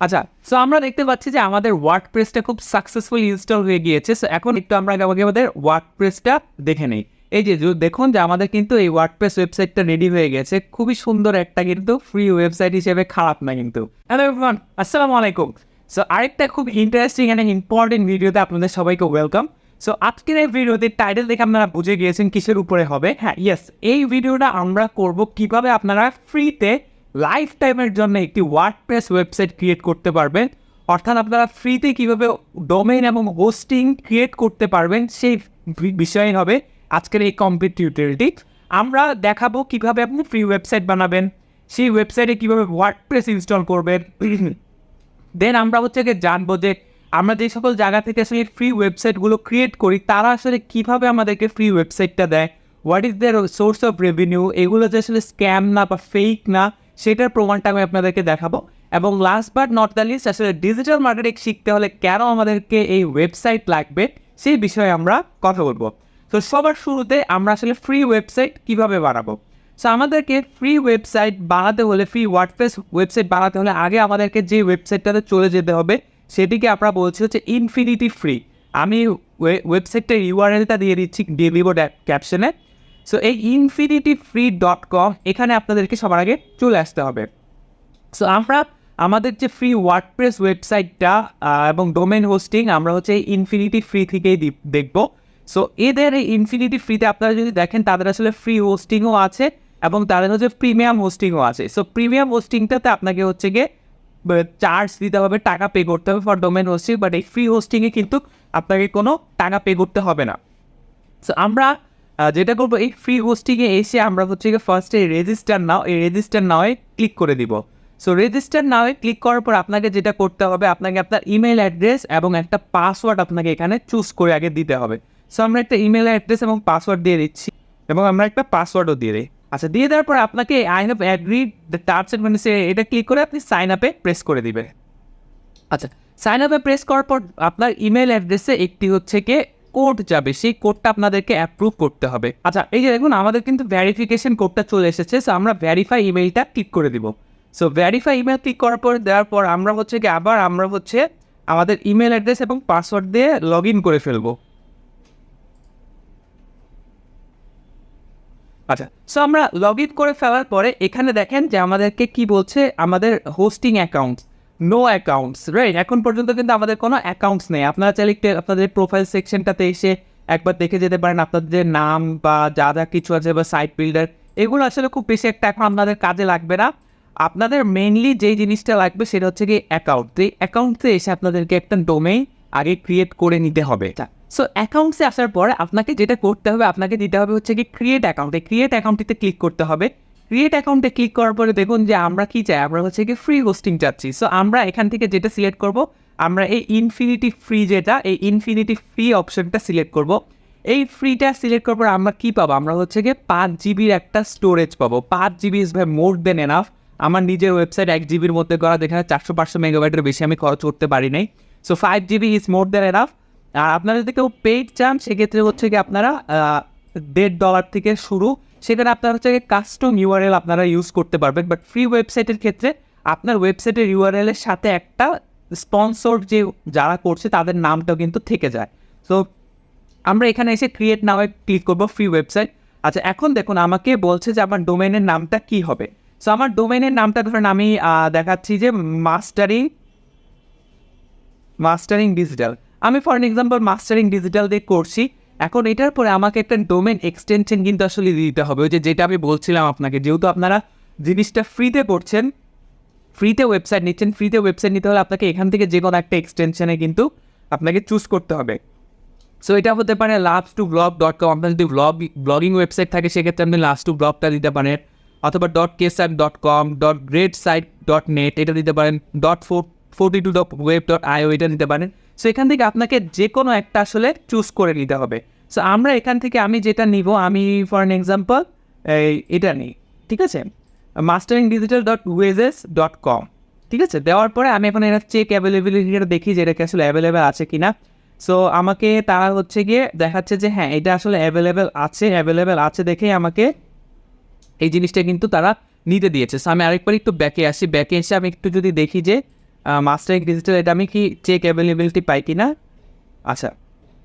আচ্ছা সো আমরা দেখতে পাচ্ছি যে আমাদের ওয়ার্ড প্রেসটা খুব সাকসেসফুল ইনস্টল হয়ে গিয়েছে সো এখন একটু আমরা আমাকে আমাদের ওয়ার্ড প্রেসটা দেখে নেই। এই যে দেখুন যে আমাদের কিন্তু এই ওয়ার্ড প্রেস ওয়েবসাইটটা রেডি হয়ে গেছে, খুবই সুন্দর একটা কিন্তু ফ্রি ওয়েবসাইট হিসেবে, খারাপ না কিন্তু। হ্যালো এভরিওয়ান আসসালামু আলাইকুম। সো আরেকটা খুব ইন্টারেস্টিং অ্যান্ড ইম্পর্টেন্ট ভিডিওতে আপনাদের সবাইকে ওয়েলকাম সো আজকের এই ভিডিওতে টাইটেল দেখে আপনারা বুঝে গিয়েছেন কিসের উপরে হবে। হ্যাঁ ইয়েস এই ভিডিওটা আমরা করব কীভাবে আপনারা ফ্রিতে লাইফ টাইমের জন্য একটি ওয়ার্ডপ্রেস ওয়েবসাইট ক্রিয়েট করতে পারবেন। অর্থাৎ আপনারা ফ্রিতে কীভাবে ডোমেইন এবং হোস্টিং ক্রিয়েট করতে পারবেন, সেই বিষয় হবে আজকের এই কমপ্লিট টিউটোরিয়ালটি আমরা দেখাবো কীভাবে আপনি ফ্রি ওয়েবসাইট বানাবেন, সেই ওয়েবসাইটে কীভাবে ওয়ার্ডপ্রেস ইনস্টল করবেন। দেন আমরা হচ্ছে গিয়ে জানব যে আমরা যে সকল জায়গা থেকে আসলে ফ্রি ওয়েবসাইটগুলো ক্রিয়েট করি, তারা আসলে কীভাবে আমাদেরকে ফ্রি ওয়েবসাইটটা দেয়? What is their source of revenue এগুলো যে আসলে স্ক্যাম না বা ফেক না সেটার প্রমাণটা আমি আপনাদেরকে দেখাবো। এবং last but not the least আসলে ডিজিটাল মার্কেটিং শিখতে হলে কেন আমাদেরকে এই ওয়েবসাইট লাগবে, সেই বিষয়ে আমরা কথা বলব। তো সবার শুরুতে আমরা আসলে ফ্রি ওয়েবসাইট কীভাবে বানাবো? সো আমাদেরকে ফ্রি ওয়েবসাইট বানাতে হলে ফ্রি ওয়ার্ডপ্রেস ওয়েবসাইট বানাতে হলে আগে আমাদেরকে যে ওয়েবসাইটটাতে চলে যেতে হবে, সেটিকে আমরা বলছি হচ্ছে ইনফিনিটি ফ্রি আমি ওয়েবসাইটটার ইউআরএলটা দিয়ে দিচ্ছি দিব ক্যাপশনে সো এই ইনফিনিটি ফ্রি ডট কম এখানে আপনাদেরকে সবার আগে চলে আসতে হবে। সো আমরা, আমাদের যে ফ্রি ওয়ার্ডপ্রেস ওয়েবসাইটটা এবং ডোমেন হোস্টিং আমরা হচ্ছে ইনফিনিটি ফ্রি থেকেই দেখব। সো এদের এই ইনফিনিটি ফ্রিতে আপনারা যদি দেখেন, তাদের আসলে ফ্রি হোস্টিংও আছে, এবং তাদের হচ্ছে প্রিমিয়াম হোস্টিংও আছে। সো প্রিমিয়াম হোস্টিংটাতে আপনাকে হচ্ছে গিয়ে চার্জ দিতে হবে, টাকা পে করতে হবে ফর ডোমেন হোস্টিং বাট এই ফ্রি হোস্টিংয়ে কিন্তু আপনাকে কোনো টাকা পে করতে হবে না। সো আমরা যেটা করব, এই ফ্রি হোস্টিংয়ে এসে আমরা হচ্ছে গিয়ে ফার্স্টে রেজিস্টার নাও এই রেজিস্টার নাওয়ে ক্লিক করে দিব। সো রেজিস্টার নাওয়ে ক্লিক করার পর আপনাকে যেটা করতে হবে, আপনাকে আপনার ইমেল অ্যাড্রেস এবং একটা পাসওয়ার্ড আপনাকে এখানে চুজ করে আগে দিতে হবে। সো আমরা একটা ইমেল অ্যাড্রেস এবং পাসওয়ার্ড দিয়ে দিচ্ছি এবং আমরা একটা পাসওয়ার্ডও দিয়ে দিই। আচ্ছা দিয়ে দেওয়ার পর আপনাকে I have agreed the terms and condition এটা ক্লিক করে আপনি সাইন আপে প্রেস করে দিবেন। আচ্ছা সাইন আপে প্রেস করার পর আপনার ইমেল অ্যাড্রেসে একটি হচ্ছে কি কোড যাবে, সেই কোডটা আপনাদেরকে অ্যাপ্রুভ করতে হবে। আচ্ছা এই যে দেখুন, আমাদের কিন্তু ভ্যারিফিকেশন কোডটা চলে এসেছে সো আমরা ভ্যারিফাই ইমেলটা ক্লিক করে দিব। সো ভ্যারিফাই ইমেল ক্লিক করার পর, দেওয়ার পর আমরা হচ্ছে কি আবার আমরা হচ্ছে আমাদের ইমেল অ্যাড্রেস এবং পাসওয়ার্ড দিয়ে লগ ইন করে ফেলব। আচ্ছা সো আমরা লগ ইন করে ফেলার পরে এখানে দেখেন যে আমাদেরকে কি বলছে, আমাদের hosting accounts no accounts right এখন পর্যন্ত কিন্তু আমাদের কোনো অ্যাকাউন্টস নেই। আপনারা চাইলে একটু আপনাদের প্রোফাইল সেকশনটাতে এসে একবার দেখে যেতে পারেন আপনাদের যে নাম বা যা যা কিছু আছে বা সাইট বিল্ডার এগুলো আসলে খুব বেশি একটা এখন আপনাদের কাজে লাগবে না। আপনাদের মেইনলি যেই জিনিসটা লাগবে সেটা হচ্ছে কি অ্যাকাউন্ট তো এই অ্যাকাউন্টে এসে আপনাদেরকে একটা ডোমেইন আগে ক্রিয়েট করে নিতে হবে। সো অ্যাকাউন্টসে আসার পরে আপনাকে যেটা করতে হবে আপনাকে দিতে হবে হচ্ছে কি ক্রিয়েট অ্যাকাউন্টে ক্রিয়েট অ্যাকাউন্টটিতে ক্লিক করতে হবে। ক্রিয়েট অ্যাকাউন্টে ক্লিক করার পরে দেখুন যে আমরা কি চাই? আমরা হচ্ছে কি ফ্রি হোস্টিং চাচ্ছি। সো আমরা এখান থেকে যেটা সিলেক্ট করব, আমরা এই ইনফিনিটি ফ্রি যেটা, এই ইনফিনিটি ফ্রি অপশনটা সিলেক্ট করব। এই ফ্রিটা সিলেক্ট করার পর আমরা কি পাবো? আমরা হচ্ছে গিয়ে পাঁচ জিবির একটা স্টোরেজ পাবো। পাঁচ জিবি ইজ ভাই মোর দেন এনাফ আমার নিজের ওয়েবসাইট এক জিবির মধ্যে করা, যেখানে চারশো পাঁচশো মেগাবাইটের বেশি আমি খরচ করতে পারি নাই। So five GB is more than enough আর আপনারা যদি কেউ পেইড চান, সেক্ষেত্রে হচ্ছে কি আপনারা দেড় ডলার থেকে শুরু সেখানে আপনার হচ্ছে কাস্টম ইউআরএল আপনারা ইউজ করতে পারবেন বাট ফ্রি ওয়েবসাইটের ক্ষেত্রে আপনার ওয়েবসাইটের ইউআরএল এর সাথে একটা স্পন্সর যে যারা করছে তাদের নামটাও কিন্তু থেকে যায়। সো আমরা এখানে এসে ক্রিয়েট নামে ক্লিক করব ফ্রি ওয়েবসাইট আচ্ছা এখন দেখুন আমাকে বলছে যে আমার ডোমেনের নামটা কি হবে। সো আমার ডোমেনের নামটা ধরেন আমি দেখাচ্ছি যে মাস্টারিং মাস্টারিং ডিজিটাল আমি ফর এক্সাম্পল মাস্টারিং ডিজিটাল দিয়ে করছি। এখন এটার পরে আমাকে একটা ডোমেন এক্সটেনশন কিন্তু আসলে দিতে হবে। ওই যে যেটা আমি বলছিলাম আপনাকে, যেহেতু আপনারা জিনিসটা ফ্রিতে করছেন ফ্রিতে ওয়েবসাইট নিচ্ছেন ফ্রিতে ওয়েবসাইট নিতে হলে আপনাকে এখান থেকে যে কোনো একটা এক্সটেনশনে কিন্তু আপনাকে চুজ করতে হবে। সো এটা হতে পারে last to blog dot com আপনার যদি ব্লগ ব্লগিং ওয়েবসাইট থাকে, সেক্ষেত্রে আপনি লাস্ট টু ব্লগটা দিতে পারেন, অথবা dot Kesar dot com dot great site dot net এটা দিতে পারেন dot four forty two dot web dot IO এটা দিতে পারেন। সো এখান থেকে আপনাকে যে কোনো একটা আসলে চুজ করে নিতে হবে। সো আমরা এখান থেকে আমি যেটা নিব, আমি ফর অ্যান এক্সাম্পল এটা নিই, ঠিক আছে? Mastering digital dot wages dot com ঠিক আছে? দেওয়ার পরে আমি এখন এটা চেক অ্যাভেলেবিলিটিটা দেখি যে এটা কি আসলে অ্যাভেলেবেল আছে কি না সো আমাকে তারা হচ্ছে গিয়ে দেখাচ্ছে যে হ্যাঁ এটা আসলে অ্যাভেলেবেল আছে অ্যাভেলেবেল আছে দেখেই আমাকে এই জিনিসটা কিন্তু তারা নিতে দিয়েছে। সো আমি আরেকবার একটু ব্যাকে আসি, ব্যাকে এসে আমি একটু যদি দেখি যে মাস্টারিং ডিজিটাল এটা আমি কি চেক অ্যাভেলেবিলিটি পাই কি না আচ্ছা।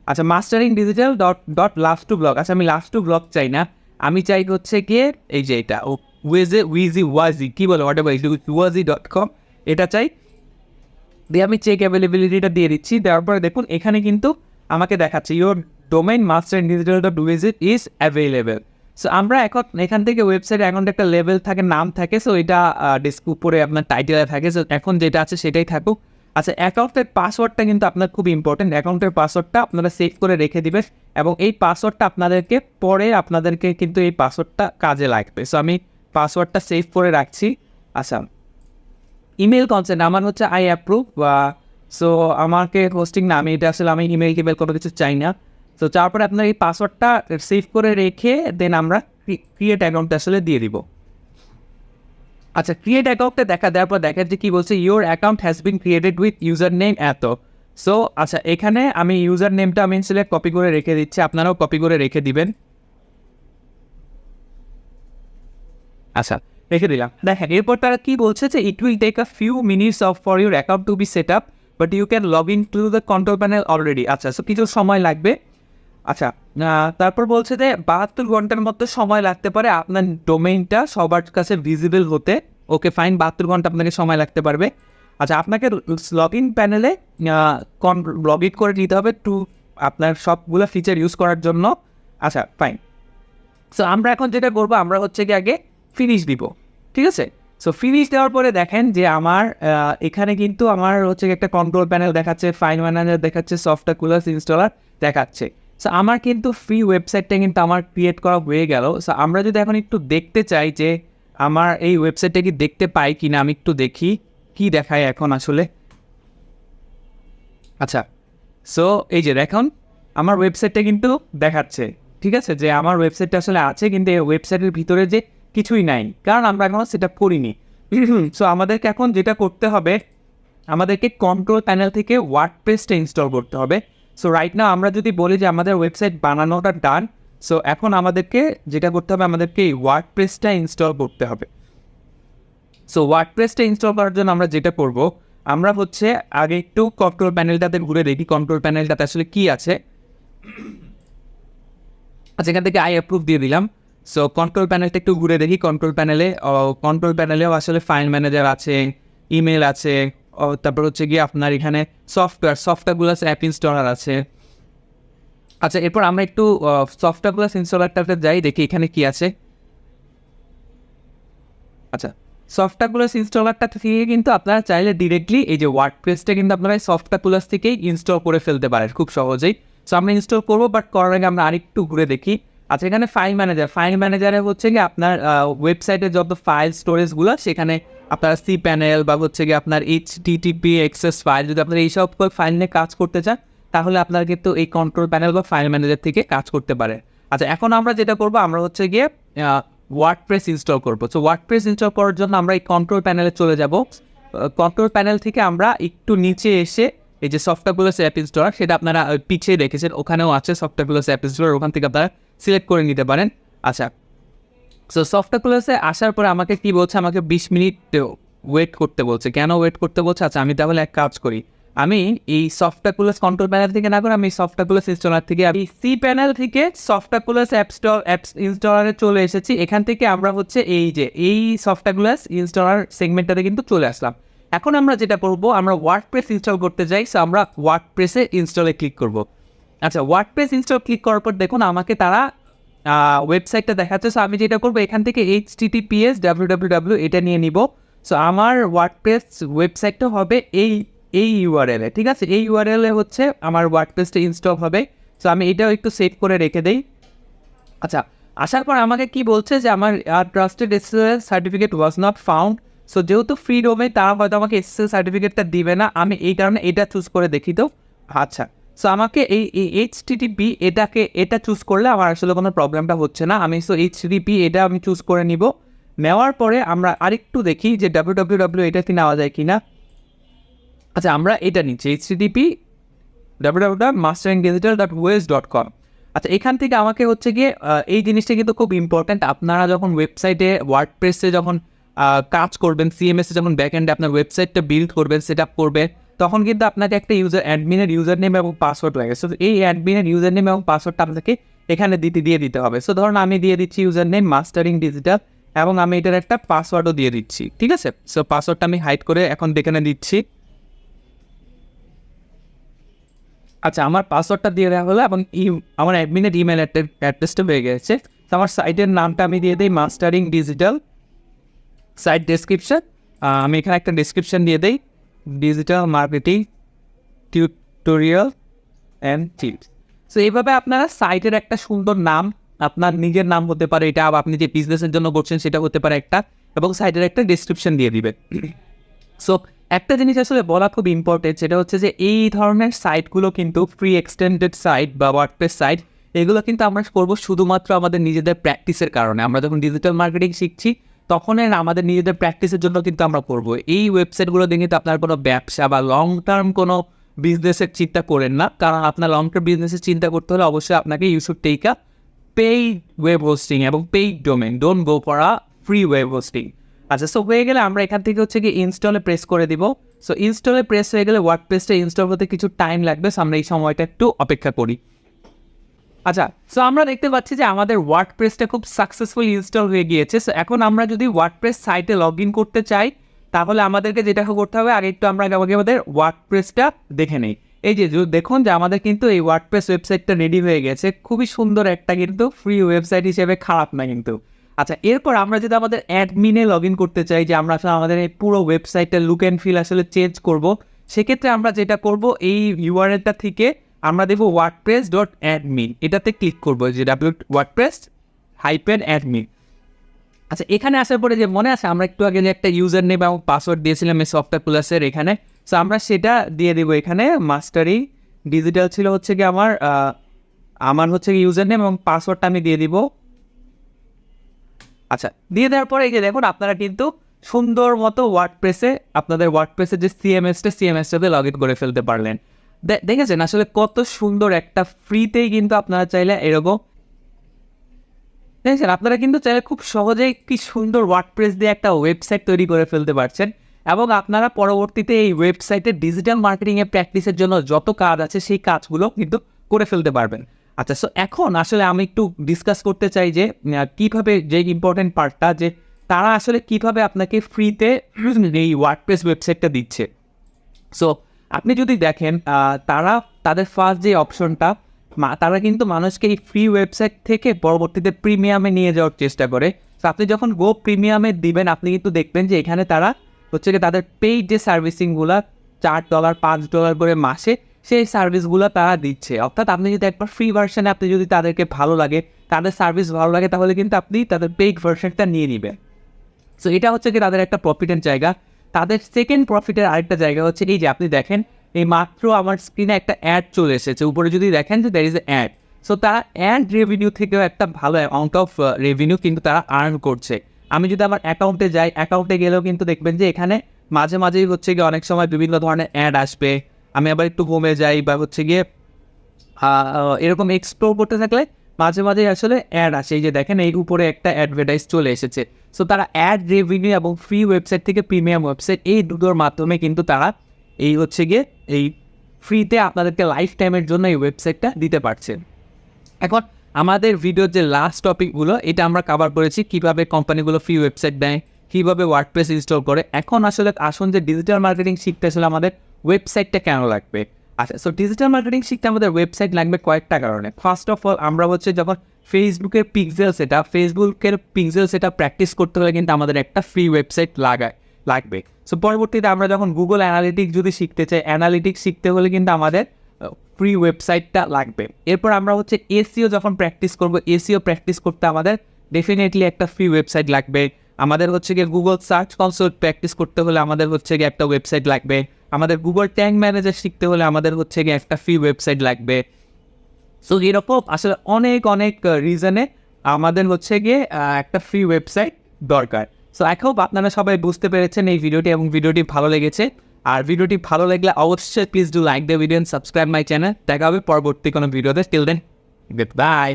আচ্ছা mastering digital dot dot last to blog আচ্ছা আমি লাস্ট টু ব্লগ চাই না। আমি চাই হচ্ছে গিয়ে এই যে এটা, ও ওয়েজে উইজি ওয়াজি কী বলে হোয়াট এভার ওয়াজি ডট কম এটা চাই। দিয়ে আমি চেক অ্যাভেলেবিলিটিটা দিয়ে দিচ্ছি, দেওয়ার পরে দেখুন, এখানে কিন্তু আমাকে দেখাচ্ছে your domain master in digital dot visit is available so আমরা এখন, এখান থেকে ওয়েবসাইটে এখন একটা লেভেল থাকে, নাম থাকে সো এটা ডিস্ক উপরে আপনার টাইটেলে থাকে সো এখন যেটা আছে সেটাই থাকুক। আচ্ছা অ্যাকাউন্টের পাসওয়ার্ডটা কিন্তু আপনার খুব ইম্পর্টেন্ট অ্যাকাউন্টের পাসওয়ার্ডটা আপনারা সেভ করে রেখে দিবেন এবং এই পাসওয়ার্ডটা আপনাদেরকে পরে আপনাদেরকে কিন্তু এই পাসওয়ার্ডটা কাজে লাগবে। সো আমি পাসওয়ার্ডটা সেভ করে রাখছি। আচ্ছা ইমেল কনসেন্ট আমার হচ্ছে আই অ্যাপ্রুভ বা সো আমাকে হোস্টিং না, আমি এটা আসলে আমি ইমেল টিমেল কোনো কিছু চাই না। তো তারপরে আপনার এই পাসওয়ার্ডটা সেভ করে রেখে দেন আমরা ক্রিয়েট অ্যাকাউন্টটা আসলে দিয়ে দিব। আচ্ছা ক্রিয়েট অ্যাকাউন্টে দেখা দেওয়ার পর দেখা যে কী বলছে your account has been created with user name এত। সো আচ্ছা এখানে আমি ইউজার নেমটা আমি আসলে কপি করে রেখে দিচ্ছি, আপনারাও কপি করে রেখে দিবেন। আচ্ছা রেখে দিলাম। দেখেন, এরপর তারা কি বলছে যে it will take a few minutes of for your account to be set up but you can log in to the control panel already আচ্ছা সো কিছু সময় লাগবে। আচ্ছা তারপর বলছে যে বাহাত্তর ঘণ্টার মধ্যে সময় লাগতে পারে আপনার ডোমেইনটা সবার কাছে ভিজিবল হতে। ওকে ফাইন বাহাত্তর ঘণ্টা আপনাকে সময় লাগতে পারবে। আচ্ছা আপনাকে লগ ইন প্যানেলে লগ ইন করে নিতে হবে টু আপনার সবগুলো ফিচার ইউজ করার জন্য। আচ্ছা ফাইন সো আমরা এখন যেটা করব, আমরা হচ্ছে কি আগে ফিনিশ দিব। ঠিক আছে? সো ফিনিশ দেওয়ার পরে দেখেন যে আমার এখানে কিন্তু আমার হচ্ছে একটা কন্ট্রোল প্যানেল দেখাচ্ছে ফাইন ম্যানেজার দেখাচ্ছে সফটওয়্যার কুলার ইনস্টলার দেখাচ্ছে। সো আমার কিন্তু ফ্রি ওয়েবসাইটটা কিন্তু আমার ক্রিয়েট করা হয়ে গেল। সো আমরা যদি এখন একটু দেখতে চাই যে আমার এই ওয়েবসাইটটা কি দেখতে পাই কি না আমি একটু দেখি কি দেখায় এখন আসলে। আচ্ছা সো এই যে দেখুন, আমার ওয়েবসাইটটা কিন্তু দেখাচ্ছে, ঠিক আছে? যে আমার ওয়েবসাইটটা আসলে আছে, কিন্তু এই ওয়েবসাইটের ভিতরে যে কিছুই নাই, কারণ আমরা এখনও সেটা করিনি সো আমাদেরকে এখন যেটা করতে হবে, আমাদেরকে কন্ট্রোল প্যানেল থেকে ওয়ার্ডপ্রেসটা ইনস্টল করতে হবে। সো রাইট না আমরা যদি বলি যে আমাদের ওয়েবসাইট বানানোটা ডান সো এখন আমাদেরকে যেটা করতে হবে, আমাদেরকে এই ওয়ার্ডপ্রেসটা ইনস্টল করতে হবে। সো ওয়ার্ডপ্রেসটা ইনস্টল করার জন্য আমরা যেটা করব, আমরা হচ্ছে আগে একটু কন্ট্রোল প্যানেলটাতে ঘুরে দেখি কন্ট্রোল প্যানেলটাতে আসলে কি আছে। আচ্ছা এখান থেকে আই অ্যাপ্রুভ দিয়ে দিলাম। সো কন্ট্রোল প্যানেলটা একটু ঘুরে দেখি কন্ট্রোল প্যানেলে কন্ট্রোল প্যানেলেও আসলে ফাইল ম্যানেজার আছে ইমেল আছে তারপর হচ্ছে গিয়ে আপনার এখানে সফটওয়্যার সফটওয়্যারগুলো অ্যাপ ইনস্টলার আছে। আচ্ছা এরপর আমরা একটু সফটওয়্যারগুলো ইনস্টলারটাতে যাই, দেখি এখানে কি আছে। আচ্ছা সফটওয়্যারগুলোস ইনস্টলারটা থেকে কিন্তু আপনারা চাইলে ডিরেক্টলি এই যে ওয়ার্ডপ্রেসটা কিন্তু আপনারা এই সফটওয়্যারগুলোস থেকেই ইনস্টল করে ফেলতে পারেন খুব সহজেই। সো আমরা ইনস্টল করব বাট করার আগে আমরা আরেকটু ঘুরে দেখি। আচ্ছা এখানে ফাইল ম্যানেজার ফাইল ম্যানেজারে হচ্ছে কি আপনার ওয়েবসাইটে যত ফাইল স্টোরেজগুলো সেখানে আপনার সি প্যানেল বা হচ্ছে গিয়ে আপনার এইচ টিটিপি এক্সেস ফাইল যদি আপনার এইসব ফাইল নিয়ে কাজ করতে চান, তাহলে আপনারা কিন্তু এই কন্ট্রোল প্যানেল বা ফাইল ম্যানেজার থেকে কাজ করতে পারে। আচ্ছা এখন আমরা যেটা করব, আমরা হচ্ছে গিয়ে ওয়ার্ডপ্রেস ইনস্টল করব। সো ওয়ার্ডপ্রেস ইনস্টল করার জন্য আমরা এই কন্ট্রোল প্যানেলে চলে যাব। কন্ট্রোল প্যানেল থেকে আমরা একটু নিচে এসে এই যে সফটওয়্যারগুলো অ্যাপ ইনস্টলার সেটা আপনারা পিছিয়ে রেখেছেন, ওখানেও আছে সফটওয়্যারগুলো অ্যাপ ইনস্টলার ওখান থেকে আপনারা সিলেক্ট করে নিতে পারেন। আচ্ছা সো সফটওয়্যারগুলোসে আসার পরে আমাকে কি বলছে? আমাকে বিশ মিনিট ওয়েট করতে বলছে। কেন ওয়েট করতে বলছে? আচ্ছা আমি তাহলে এক কাজ করি। আমি এই সফটওয়্যারগুলোস কন্ট্রোল প্যানেল থেকে না করে আমি সফটওয়্যারগুলোস ইনস্টলার থেকে, আমি সি প্যানেল থেকে সফটওয়্যারগুলোস অ্যাপ স্টোর অ্যাপস ইনস্টলারে চলে এসেছি। এখান থেকে আমরা হচ্ছে এই যে, এই সফটওয়্যারগুলোস ইনস্টলার সেগমেন্টটাতে কিন্তু চলে আসলাম। এখন আমরা যেটা করব, আমরা ওয়ার্ডপ্রেস ইনস্টল করতে যাই। সো আমরা ওয়ার্ডপ্রেসে ইনস্টলে ক্লিক করব। আচ্ছা ওয়ার্ডপ্রেস ইনস্টল ক্লিক করার পর দেখুন, আমাকে তারা ওয়েবসাইটটা দেখাচ্ছে। সো আমি যেটা করব, এখান থেকে এইচ টিটিপিএস ডাব্লিউ এটা নিয়ে নিব। সো আমার ওয়ার্ডপ্রেস ওয়েবসাইটটা হবে এই এই ইউআরএলে ঠিক আছে? এই ইউআরএলে হচ্ছে আমার ওয়ার্ডপ্রেসটা ইনস্টল হবে। সো আমি এটাও একটু সেভ করে রেখে দেই। আচ্ছা আসার পর আমাকে কি বলছে যে, আমার trusted SSL certificate was not found so যেহেতু ফ্রি ডোমে তারা হয়তো আমাকে এসএসএল সার্টিফিকেটটা দিবে না। আমি এই কারণে এটা চুজ করে দেখি তো। আচ্ছা সো আমাকে এই এইচ টিটিপি এটাকে, এটা চুজ করলে আমার আসলে কোনো প্রবলেমটা হচ্ছে না। আমি সো এইচ টিটিপি এটা আমি চুজ করে নিব। নেওয়ার পরে আমরা আরেকটু দেখি যে ডাব্লিউ ডাব্লিউ ডাব্লিউ এটাতে নেওয়া যায় কি না আচ্ছা আমরা এটা নিচ্ছি। HTTP W W dot mastering digital dot ways dot com আচ্ছা এখান থেকে আমাকে হচ্ছে গিয়ে এই জিনিসটা কিন্তু খুব ইম্পর্ট্যান্ট আপনারা যখন ওয়েবসাইটে ওয়ার্ডপ্রেসে যখন কাজ করবেন সিএমএস যখন ব্যাক এন্ডে আপনার ওয়েবসাইটটা বিল্ড করবেন সেট আপ করবেন তখন কিন্তু আপনাকে একটা ইউজার অ্যাডমিনের ইউজার নেম এবং পাসওয়ার্ড লাগে। সো এই অ্যাডমিনের ইউজার নেম এবং পাসওয়ার্ডটা আপনাকে এখানে দিতে, দিয়ে দিতে হবে। সো ধরুন আমি দিয়ে দিচ্ছি ইউজার নেম মাস্টারিং ডিজিটাল এবং আমি এটার একটা পাসওয়ার্ডও দিয়ে দিচ্ছি। ঠিক আছে? সো পাসওয়ার্ডটা আমি হাইড করে এখন এখানে দিচ্ছি। আচ্ছা আমার পাসওয়ার্ডটা দিয়ে দেওয়া হলো এবং আমার অ্যাডমিনের ইমেল অ্যাড্রেসটা হয়ে গেছে। তো আমার সাইটের নামটা আমি দিয়ে দিই মাস্টারিং ডিজিটাল সাইট ডেসক্রিপশন আমি এখানে একটা ডেসক্রিপশন দিয়ে দিই। Digital marketing tutorial and tips so এইভাবে আপনারা সাইটের একটা সুন্দর নাম, আপনার নিজের নাম হতে পারে এটা আপনি যে বিজনেসের জন্য করছেন সেটা হতে পারে একটা, এবং সাইটের একটা ডেসক্রিপশন দিয়ে দিবেন। সো একটা জিনিস আসলে বলা খুব ইম্পর্টেন্ট সেটা হচ্ছে যে এই ধরনের সাইটগুলো কিন্তু ফ্রি এক্সটেন্ডেড সাইট বা ওয়ার্ডপ্রেস সাইট এগুলো কিন্তু আমরা করব শুধুমাত্র আমাদের নিজেদের প্র্যাকটিসের কারণে। আমরা যখন ডিজিটাল মার্কেটিং শিখছি তখন আমাদের নিজেদের প্র্যাকটিসের জন্য কিন্তু আমরা করব। এই ওয়েবসাইটগুলো দিয়ে কিন্তু আপনার কোনো ব্যবসা বা লং টার্ম কোনো বিজনেসের চিন্তা করেন না। কারণ আপনার লং টার্ম বিজনেসের চিন্তা করতে হলে অবশ্যই আপনাকে you should take paid web hosting এবং paid domain don't go for a free web hosting আচ্ছা সো হয়ে গেলে আমরা এখান থেকে হচ্ছে কি ইনস্টলে প্রেস করে দিব। সো ইনস্টলে প্রেস হয়ে গেলে ওয়ার্ড প্রেসটা ইনস্টল করতে কিছু টাইম লাগবে। আমরা এই সময়টা একটু অপেক্ষা করি। আচ্ছা সো আমরা দেখতে পাচ্ছি যে আমাদের ওয়ার্ড প্রেসটা খুব সাকসেসফুল ইনস্টল হয়ে গিয়েছে। সো এখন আমরা যদি ওয়ার্ড প্রেস সাইটে লগ ইন করতে চাই, তাহলে আমাদেরকে যেটা করতে হবে, আগে একটু আমরা আগে আমাদের ওয়ার্ড প্রেসটা দেখে নেই। এই যে দেখুন যে আমাদের কিন্তু এই ওয়ার্ড প্রেস ওয়েবসাইটটা রেডি হয়ে গেছে। খুবই সুন্দর একটা কিন্তু ফ্রি ওয়েবসাইট হিসেবে, খারাপ না কিন্তু। আচ্ছা এরপর আমরা যদি আমাদের অ্যাডমিনে লগ ইন করতে চাই, যে আমরা আসলে আমাদের এই পুরো ওয়েবসাইটের লুক অ্যান্ড ফিল আসলে চেঞ্জ করব, সেক্ষেত্রে আমরা যেটা করব, এই ইউআরএলটা থেকে আমরা দেবো ওয়ার্ডপ্রেস ডট অ্যাডমিন এটাতে ক্লিক করব যে ডাব্লিউ ওয়ার্ডপ্রেস হাইপেন অ্যাডমিন আচ্ছা এখানে আসার পরে যে মনে আছে, আমরা একটু আগে যে একটা ইউজার নেম এবং পাসওয়ার্ড দিয়েছিলাম এই সফটওয়্যার প্লাসের এখানে। সো আমরা সেটা দিয়ে দেবো এখানে। মাস্টারি ডিজিটাল ছিল হচ্ছে কি আমার আমার হচ্ছে কি ইউজার নেম এবং পাসওয়ার্ডটা আমি দিয়ে দিব। আচ্ছা দিয়ে দেওয়ার পরে এই যে দেখুন, আপনারা কিন্তু সুন্দর মতো ওয়ার্ড প্রেসে আপনাদের ওয়ার্ড প্রেসে যে সিএমএসটা সিএমএসটাতে লগ ইন করে ফেলতে পারলেন। দেখেছেন? আসলে কত সুন্দর একটা ফ্রিতেই কিন্তু আপনারা চাইলে এরকম দেখেছেন? আপনারা কিন্তু চাইলে খুব সহজেই কি সুন্দর ওয়ার্ড প্রেস দিয়ে একটা ওয়েবসাইট তৈরি করে ফেলতে পারছেন। এবং আপনারা পরবর্তীতে এই ওয়েবসাইটে ডিজিটাল মার্কেটিংয়ের প্র্যাকটিসের জন্য যত কাজ আছে, সেই কাজগুলো কিন্তু করে ফেলতে পারবেন। আচ্ছা সো এখন আসলে আমি একটু ডিসকাস করতে চাই যে কীভাবে যে ইম্পর্টেন্ট পার্টটা যে তারা আসলে কীভাবে আপনাকে ফ্রিতে এই ওয়ার্ডপ্রেস ওয়েবসাইটটা দিচ্ছে। সো আপনি যদি দেখেন তারা তাদের ফার্স্ট যে অপশনটা তারা কিন্তু মানুষকে এই ফ্রি ওয়েবসাইট থেকে পরবর্তীতে প্রিমিয়ামে নিয়ে যাওয়ার চেষ্টা করে। তো আপনি যখন গো প্রিমিয়ামে দিবেন, আপনি কিন্তু দেখবেন যে এখানে তারা হচ্ছে কি তাদের পেইড যে সার্ভিসিংগুলো চার ডলার পাঁচ ডলার করে মাসে, সেই সার্ভিসগুলো তারা দিচ্ছে। অর্থাৎ আপনি যদি একবার ফ্রি ভার্সনে আপনি যদি তাদেরকে ভালো লাগে, তাদের সার্ভিস ভালো লাগে, তাহলে কিন্তু আপনি তাদের পেইড ভার্সনটা নিয়ে নেবেন। সো এটা হচ্ছে কি তাদের একটা প্রফিটের জায়গা। তাদের সেকেন্ড প্রফিটের আরেকটা জায়গা হচ্ছে এই যে আপনি দেখেন, এই মাত্র আমার স্ক্রিনে একটা অ্যাড চলে এসেছে। উপরে যদি দেখেন যে there is a ad so তারা অ্যাড রেভিনিউ থেকেও একটা ভালো অ্যামাউন্ট অফ রেভিনিউ কিন্তু তারা আর্ন করছে। আমি যদি আমার অ্যাকাউন্টে যাই অ্যাকাউন্টে গেলেও কিন্তু দেখবেন যে এখানে মাঝে মাঝেই হচ্ছে গিয়ে অনেক সময় বিভিন্ন ধরনের অ্যাড আসবে। আমি আবার একটু হোমে যাই বা হচ্ছে গিয়ে এরকম এক্সপ্লোর করতে থাকলে মাঝে মাঝে আসলে অ্যাড আসে। এই যে দেখেন, এই উপরে একটা অ্যাডভার্টাইজ চলে এসেছে। সো তারা অ্যাড রেভিনিউ এবং ফ্রি ওয়েবসাইট থেকে প্রিমিয়াম ওয়েবসাইট এই দুটোর মাধ্যমে কিন্তু তারা এই হচ্ছে গিয়ে এই ফ্রিতে আপনাদেরকে লাইফ টাইমের জন্য এই ওয়েবসাইটটা দিতে পারছেন এখন আমাদের ভিডিওর যে লাস্ট টপিকগুলো এটা আমরা কভার করেছি, কীভাবে কোম্পানিগুলো ফ্রি ওয়েবসাইট দেয়, কীভাবে ওয়ার্ডপ্রেস ইনস্টল করে। এখন আসলে আসুন যে ডিজিটাল মার্কেটিং শিখতে আসলে আমাদের ওয়েবসাইটটা কেন লাগবে? আচ্ছা সো ডিজিটাল মার্কেটিং শিখতে আমাদের ওয়েবসাইট লাগবে কয়েকটা কারণে। ফার্স্ট অফ অল আমরা হচ্ছে যখন ফেসবুকের পিক্সেল সেটা ফেসবুকের পিক্সেল সেটা প্র্যাকটিস করতে হলে কিন্তু আমাদের একটা ফ্রি ওয়েবসাইট লাগায়, লাগবে। সো পরবর্তীতে আমরা যখন গুগল অ্যানালিটিক্স যদি শিখতে চাই অ্যানালিটিক্স শিখতে হলে কিন্তু আমাদের ফ্রি ওয়েবসাইটটা লাগবে। এরপর আমরা হচ্ছে এসিও যখন প্র্যাকটিস করব এসিও প্র্যাকটিস করতে আমাদের ডেফিনেটলি একটা ফ্রি ওয়েবসাইট লাগবে। আমাদের হচ্ছে গিয়ে গুগল সার্চ কনসোল প্র্যাকটিস করতে হলে আমাদের হচ্ছে গিয়ে একটা ওয়েবসাইট লাগবে। আমাদের গুগল ট্যাঙ্ক ম্যানেজার শিখতে হলে আমাদের হচ্ছে গিয়ে একটা ফ্রি ওয়েবসাইট লাগবে। সো এরকম আসলে অনেক অনেক রিজনে আমাদের হচ্ছে গিয়ে একটা ফ্রি ওয়েবসাইট দরকার। সো আই হোপ আপনারা সবাই বুঝতে পেরেছেন এই ভিডিওটি এবং ভিডিওটি ভালো লেগেছে। আর ভিডিওটি ভালো লাগলে অবশ্যই please do like the video subscribe my channel দেখা হবে পরবর্তী কোনো ভিডিওতে স্টিল দেন গুড বাই